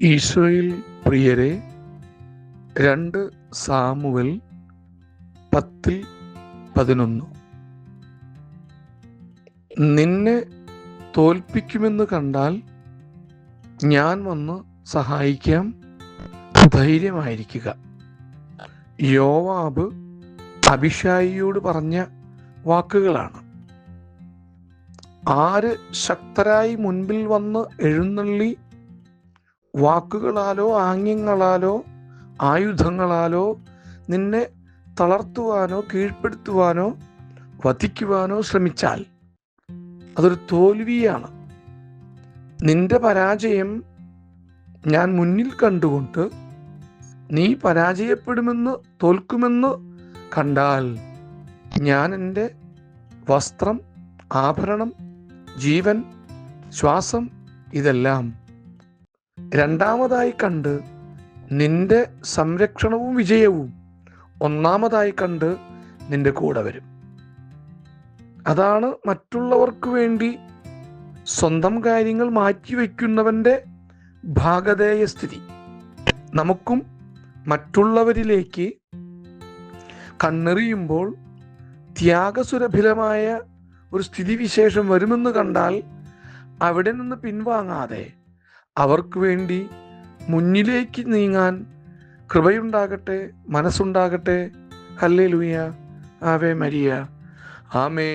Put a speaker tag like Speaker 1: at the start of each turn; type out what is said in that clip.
Speaker 1: ഈശോയിൽ പ്രിയരെ രണ്ട് സാമുവൽ പത്തിൽ പതിനൊന്ന്. നിന്നെ തോൽപ്പിക്കുമെന്ന് കണ്ടാൽ ഞാൻ വന്ന് സഹായിക്കാം. ധൈര്യമായിരിക്കുക. യോവാബ് അഭിഷായിയോട് പറഞ്ഞ വാക്കുകളാണ്. ആര് ശക്തരായി മുൻപിൽ വന്ന് എഴുന്നള്ളി വാക്കുകളാലോ ആംഗ്യങ്ങളാലോ ആയുധങ്ങളാലോ നിന്നെ തളർത്തുവാനോ കീഴ്പ്പെടുത്തുവാനോ വധിക്കുവാനോ ശ്രമിച്ചാൽ അതൊരു തോൽവിയാണ്. നിന്റെ പരാജയം ഞാൻ മുന്നിൽ കണ്ടുകൊണ്ട് നീ പരാജയപ്പെടുമെന്ന് തോൽക്കുമെന്ന് കണ്ടാൽ ഞാൻ എന്റെ വസ്ത്രം ആഭരണം ജീവൻ ശ്വാസം ഇതെല്ലാം രണ്ടാമതായി കണ്ട് നിന്റെ സംരക്ഷണവും വിജയവും ഒന്നാമതായി കണ്ട് നിന്റെ കൂടെ വരും. അതാണ് മറ്റുള്ളവർക്ക് വേണ്ടി സ്വന്തം കാര്യങ്ങൾ മാറ്റിവെക്കുന്നവന്റെ ഭാഗധേയ സ്ഥിതി നമുക്കും മറ്റുള്ളവരിലേക്ക് കണ്ണെറിയുമ്പോൾ ത്യാഗസുരഭിലമായ ഒരു സ്ഥിതിവിശേഷം വരുമെന്ന് കണ്ടാൽ അവിടെ നിന്ന് പിൻവാങ്ങാതെ അവർക്ക് വേണ്ടി മുന്നിലേക്ക് നീങ്ങാൻ കൃപയുണ്ടാകട്ടെ മനസ്സുണ്ടാകട്ടെ. ഹല്ലേ ലൂയ ആവേ മരിയ. ആമേ